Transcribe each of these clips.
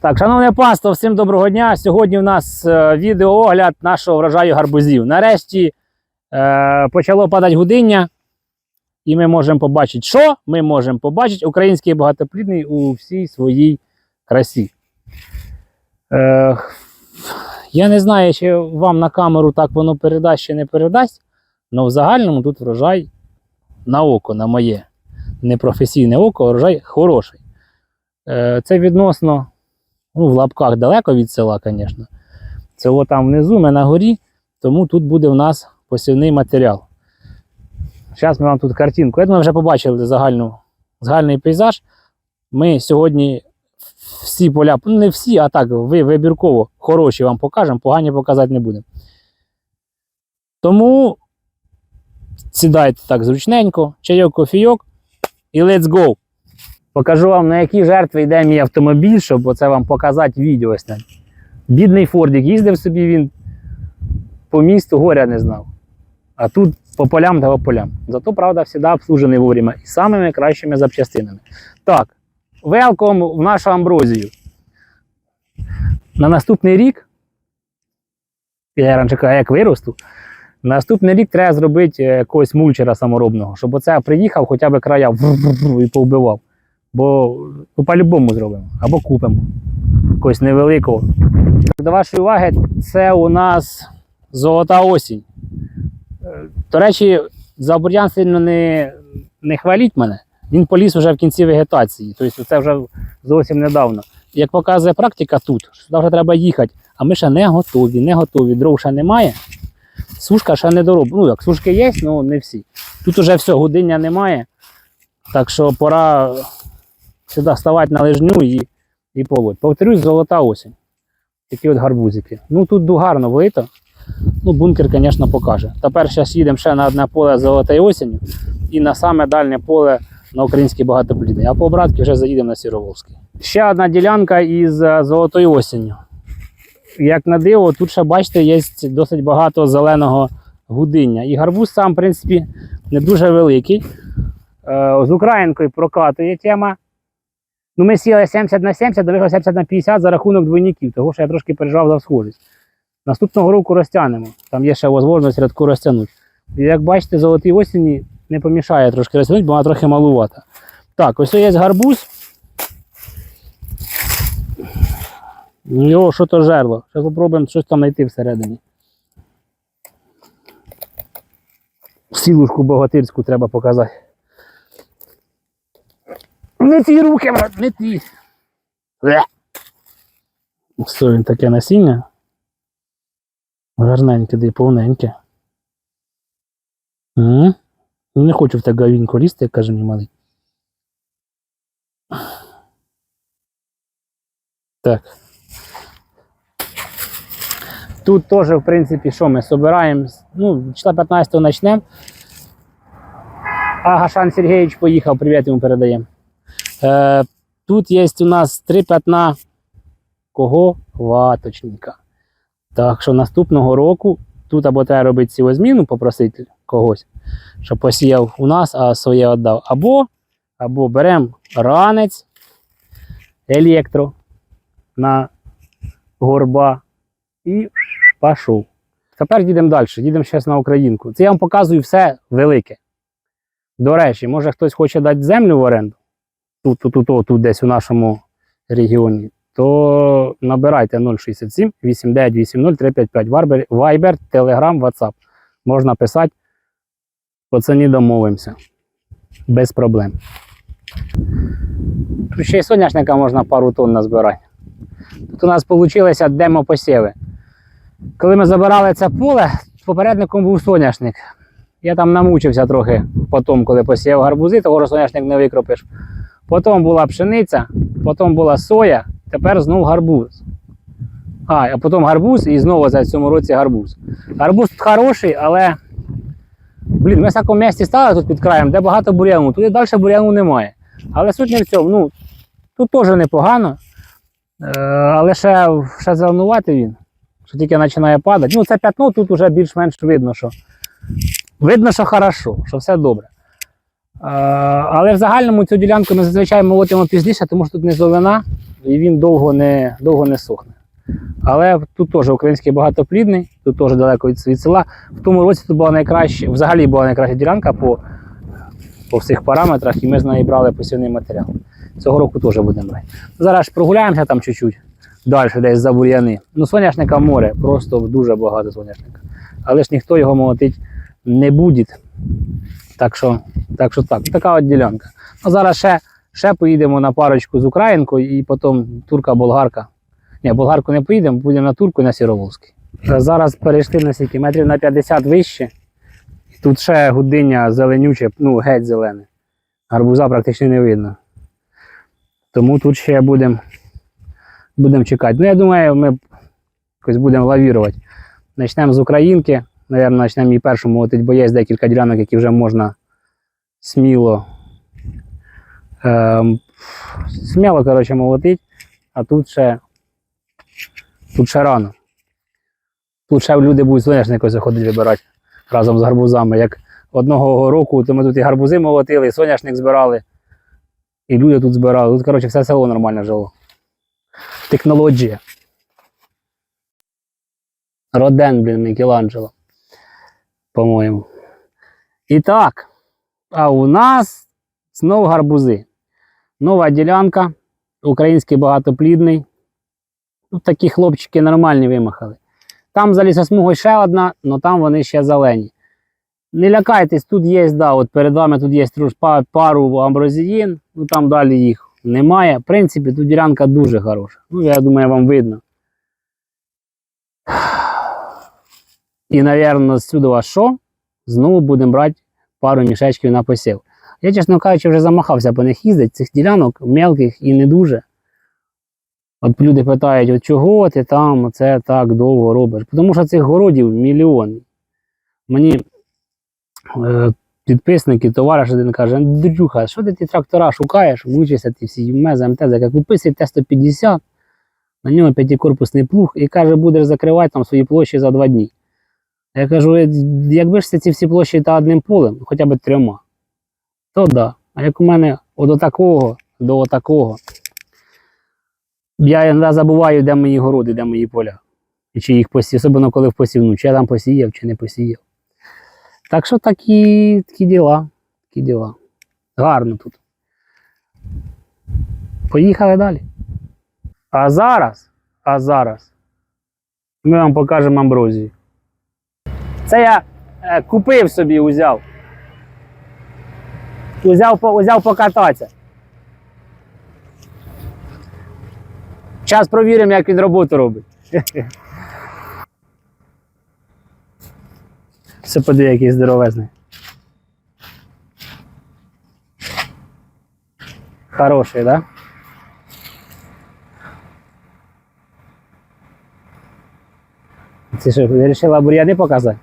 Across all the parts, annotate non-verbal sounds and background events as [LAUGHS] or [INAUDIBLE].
Так, шановне панство, всім доброго дня. Сьогодні у нас е, відеоогляд нашого врожаю гарбузів. Нарешті е, почало падати гудиння, і ми можемо побачити, що ми можемо побачити український багатоплідний у всій своїй красі. Е, я не знаю, чи вам на камеру так воно передасть чи не передасть, але в загальному тут врожай на око, на моє непрофесійне око, врожай хороший. Е, це відносно ну, в лапках далеко від села, звісно. От там внизу, ми на горі, тому тут буде в нас посівний матеріал. Зараз ми вам тут картинку. Я думаю, вже побачили загальну, загальний пейзаж. Ми сьогодні всі поля, ну не всі, а так, ви вибірково хороші вам покажемо, погані показати не будемо. Тому сідайте так зручненько, чайок, кофійок і let's go! Покажу вам, на які жертви йде мій автомобіль, щоб оце вам показати відео. ось. Бідний Фордік їздив собі він по місту горя не знав. А тут по полям та по полям. Зато, правда, завжди обслужений вовремя і самими кращими запчастинами. Так, велком в нашу амброзію. На наступний рік, я раніше казав, як виросту, на наступний рік треба зробити е, якогось мульчера саморобного, щоб оце приїхав, хоча б края і повбивав. Бо ну, по-любому зробимо. Або купимо якогось невеликого. До вашої уваги, це у нас золота осінь. Е, До речі, за бур'ян сильно не, не хваліть мене. Він поліз вже в кінці вегетації. Тобто це вже зовсім недавно. Як показує практика тут, що сюди вже треба їхати, а ми ще не готові, не готові. Дров ще немає. Сушка ще не дороблена. Ну, як сушки є, але не всі. Тут вже все, годиння немає. Так що пора сюди ставати на лижню і, і полоть. Повторюсь, золота осінь. Такі от гарбузики. Ну тут гарно влито. Ну, бункер, звісно, покаже. Тепер зараз їдемо ще на одне поле золотої осінню і на саме дальнє поле на український багатоплідний. А по обратки вже заїдемо на Сіроволський. Ще одна ділянка із е, золотою осінню. Як на диво, тут ще бачите, є досить багато зеленого гудиння. І гарбуз сам, в принципі, не дуже великий. Е, З Українкою прокатує тема. Ну, ми сіли 70 на 70, довели 70 на 50 за рахунок двойників, тому що я трошки переживав за схожість. Наступного року розтягнемо. Там є ще можливість рядку розтягнути. Як бачите, золотій осені не помішає трошки розтягнути, бо вона трохи малувата. Так, ось є гарбуз. Його що то жерло. Зараз спробуємо щось там знайти всередині. Сілушку богатирську треба показати. Не ті руки, брат, не ті. Що він таке насіння? Гарненьке, де повненьке. М? Ну, Не хочу в те гавінько лізти, як каже мій малий. Так. Тут теж, в принципі, що ми собираємо? Ну, числа 15 почнемо. А Гашан Сергійович поїхав, привіт йому передаємо. Е, тут є у нас три п'ятна кого ваточника. Так що наступного року тут або треба робити сівозміну, попросити когось, щоб посіяв у нас, а своє віддав. Або, або беремо ранець електро на горба і пішов. Тепер їдемо далі, їдемо зараз на Українку. Це я вам показую все велике. До речі, може хтось хоче дати землю в оренду тут, тут, тут, тут, десь у нашому регіоні, то набирайте 067 8980 355 Viber, Telegram, WhatsApp. Можна писати, по ціні домовимося. Без проблем. Тут ще й соняшника можна пару тонн назбирати. Тут у нас вийшло демо-посіви. Коли ми забирали це поле, попередником був соняшник. Я там намучився трохи потім, коли посіяв гарбузи, того соняшник не викропиш. Потім була пшениця, потім була соя, тепер знов гарбуз. А, а потім гарбуз і знову за цьому році гарбуз. Гарбуз тут хороший, але. Блін, ми в такому місці стали тут під краєм, де багато бур'яну. Туди далі бур'яну немає. Але суть не в цьому. Ну, тут теж непогано. Е, але ще, ще зеленувати він, що тільки починає падати. Ну, це п'ятно тут вже більш-менш видно, що. Видно, що хорошо, що все добре. Е, але в загальному цю ділянку ми зазвичай молотимо пізніше, тому що тут низовина, і він довго не, довго не сохне. Але тут теж український багатоплідний, тут теж далеко від, від села. В тому році тут була найкраща, взагалі була найкраща ділянка по, по всіх параметрах, і ми з неї брали посівний матеріал. Цього року теж будемо брати. Зараз прогуляємося там чуть-чуть, далі десь за бур'яни. Ну, соняшника море, просто дуже багато соняшника. Але ж ніхто його молотить не буде. Так що так, що так. Така от ділянка. Ну, зараз ще, ще поїдемо на парочку з Українкою і потім турка-болгарка. Ні, болгарку не поїдемо, поїдемо на турку і на Сіроволзький. Е, Зараз перейшли на скільки метрів на 50 вище. Тут ще гудиння зеленюче, ну геть зелене. Гарбуза практично не видно. Тому тут ще будемо будем чекати. Ну, я думаю, ми якось будемо лавірувати. Почнемо з Українки. Наверно, почнемо її першу молотити, бо є декілька ділянок, які вже можна сміло. Ем, сміло, коротше, молотити, а тут ще Тут ще рано. Тут ще люди будуть соняшника заходити вибирати разом з гарбузами. Як одного року, то ми тут і гарбузи молотили, і соняшник збирали, і люди тут збирали. Тут, коротше, все село нормально жило. Технологія. Роден, блін, Мікеланджело. По-моєму. І так. А у нас знову гарбузи. Нова ділянка. Український багатоплідний. Тут такі хлопчики нормальні вимахали. Там за лісосмугою ще одна, але там вони ще зелені. Не лякайтесь, тут є, да, от перед вами тут є пару амброзіїн, ну там далі їх немає. В принципі, тут ділянка дуже хороша. Ну, я думаю, вам видно. І, напевно, сюди що? Знову будемо брати пару мішечків на посів. Я, чесно кажучи, вже замахався по них їздити, цих ділянок мелких і не дуже. От люди питають, от чого ти там це так довго робиш? Тому що цих городів мільйони. Мені е, підписники, товариш один каже, Андрюха, що ти ті трактора шукаєш? Вичися ти всі МЕЗ, МТЗ, як купи собі Т-150, на ньому п'ятикорпусний плуг і каже, будеш закривати там свої площі за два дні. Я кажу, «Е, якби ж ці всі площі та одним полем, хоча б трьома, то да. А як у мене от до такого до отакого. Я іноді забуваю, де мої городи, де мої поля. І чи їх посів, особливо коли в посівну, чи я там посіяв, чи не посіяв. Так що такі, такі діла. Такі діла. Гарно тут. Поїхали далі. А зараз, а зараз ми вам покажемо амброзію. Це я е, купив собі, узяв. Узяв, узяв покататися. Зараз провіримо, як він роботу робить. [LAUGHS] Все подиві, який здоровезний. Хороший, да? Це що, вирішила бур'яни показати?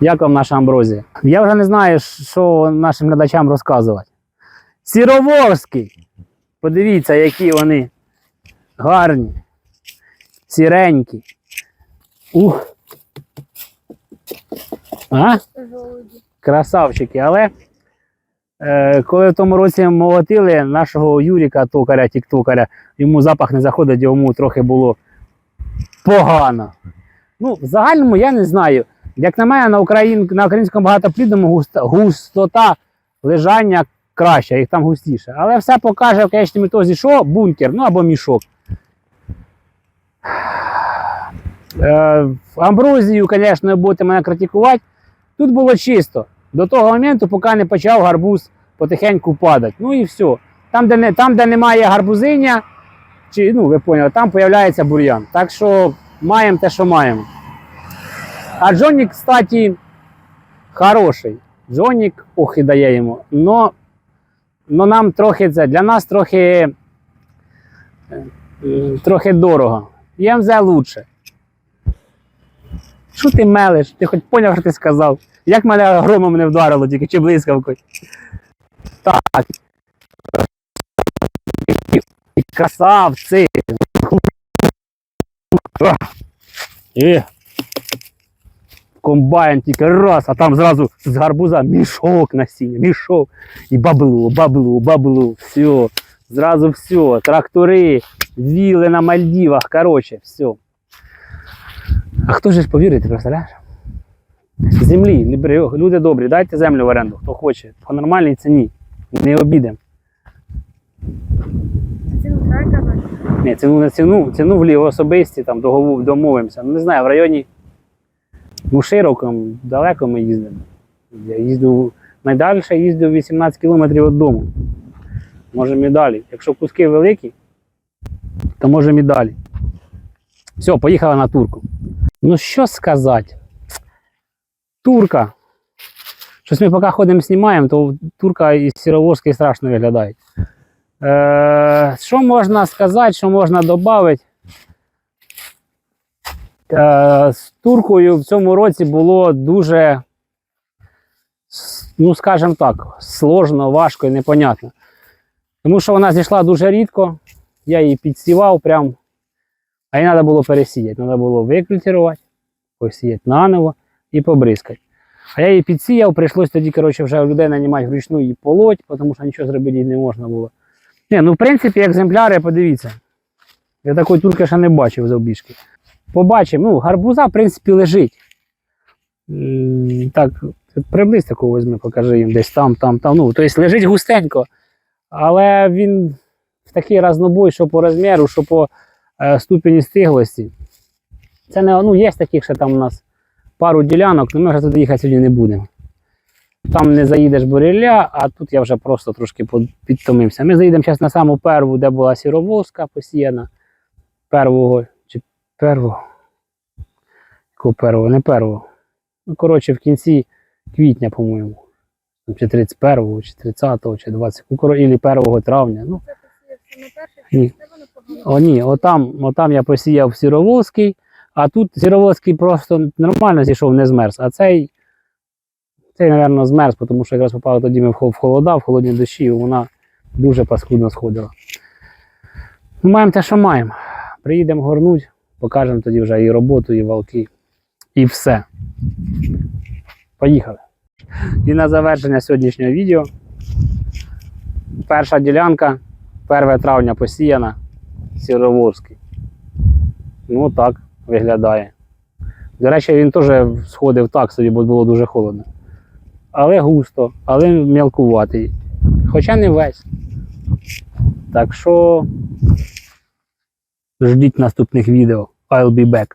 Як вам наша амброзія? Я вже не знаю, що нашим глядачам розказувати. Сіровозький! Подивіться, які вони гарні, сіренькі. Ух. А? Красавчики. Але е, коли в тому році молотили нашого Юріка токаря, тіктокаря, йому запах не заходить, йому трохи було погано. Ну, в загальному я не знаю. Як на мене, на, Україн, на українському багатоплідному густа, густота лежання краща, їх там густіше. Але все покаже в конечному ітозі, що бункер, ну або мішок. Е, амброзію, звісно, будете мене критикувати. Тут було чисто. До того моменту, поки не почав гарбуз потихеньку падати. Ну і все. Там, де, не, там, де немає гарбузиння, чи, ну, ви поняли, там з'являється бур'ян. Так що маємо те, що маємо. А Джонік, кстати, хороший. Джонік, ох, і дає йому. Но, но нам трохи це, для нас трохи, е, трохи дорого. ЄМЗ лучше. Що ти мелиш? Ти хоч поняв, що ти сказав? Як мене громом не вдарило, тільки чи блискавкою. Так. Красавці. І комбайн тільки раз, а там зразу з гарбуза мішок насіння, мішок. І бабло, бабло, бабло, все. Зразу все, трактори, віли на Мальдівах, коротше, все. А хто ж ж повірить, ти представляєш? Землі, люди добрі, дайте землю в оренду, хто хоче, по нормальній ціні. Не обідемо. Ціну треба казати. Ні, ціну ціну, ціну в особисті, там домовимося. Ну не знаю, в районі ну, широко, далеко ми їздимо. Я їздив найдальше їздив 18 кілометрів від дому. Можемо і далі. Якщо куски великі, то можемо і далі. Все, поїхали на турку. Ну що сказати? Турка. Щось ми поки ходимо знімаємо, то турка і сіровозки страшно виглядають. Е, що можна сказати, що можна додати? Е, з туркою в цьому році було дуже, ну скажімо так, сложно, важко і непонятно. Тому що вона зійшла дуже рідко, я її підсівав прям, а її треба було пересіяти. Треба було викультивувати, посіяти наново і побризкати. А я її підсіяв, прийшлось тоді, коротше, вже людей нанімати вручну її полоть, тому що нічого зробити їй не можна було. Ні, ну в принципі, екземпляри, подивіться. Я такої турки ще не бачив завбіжки. Побачимо, ну, гарбуза, в принципі, лежить. Так, приблизь такого візьми, покажи їм десь там, там, там. Ну, тобто лежить густенько, але він в такий разнобой, що по розміру, що по е, ступені стиглості. Це не, ну, є таких, що там у нас пару ділянок, але ми вже туди їхати сьогодні не будемо. Там не заїдеш бурілля, а тут я вже просто трошки підтомився. Ми заїдемо зараз на саму перву, де була сіровозка посіяна. Первого первого. Якого первого? Не первого. Ну, коротше, в кінці квітня, по-моєму. Чи 31, чи 30, чи 20, ну, коро- ілі 1 травня. Ну, Ні. о, ні, отам, отам я посіяв сіровозкий, а тут сіровозкий просто нормально зійшов, не змерз. А цей, цей, мабуть, змерз, тому що якраз попав тоді ми в холода, в холодні дощі, і вона дуже паскудно сходила. Маємо те, що маємо. Приїдемо горнуть, покажемо тоді вже і роботу, і валки, і все. Поїхали. І на завершення сьогоднішнього відео. Перша ділянка 1 травня посіяна. Сіровозький. Ну так виглядає. До речі, він теж сходив так собі, бо було дуже холодно. Але густо, але мілкуватий. Хоча не весь. Так що ждіть наступних відео. I'll be back.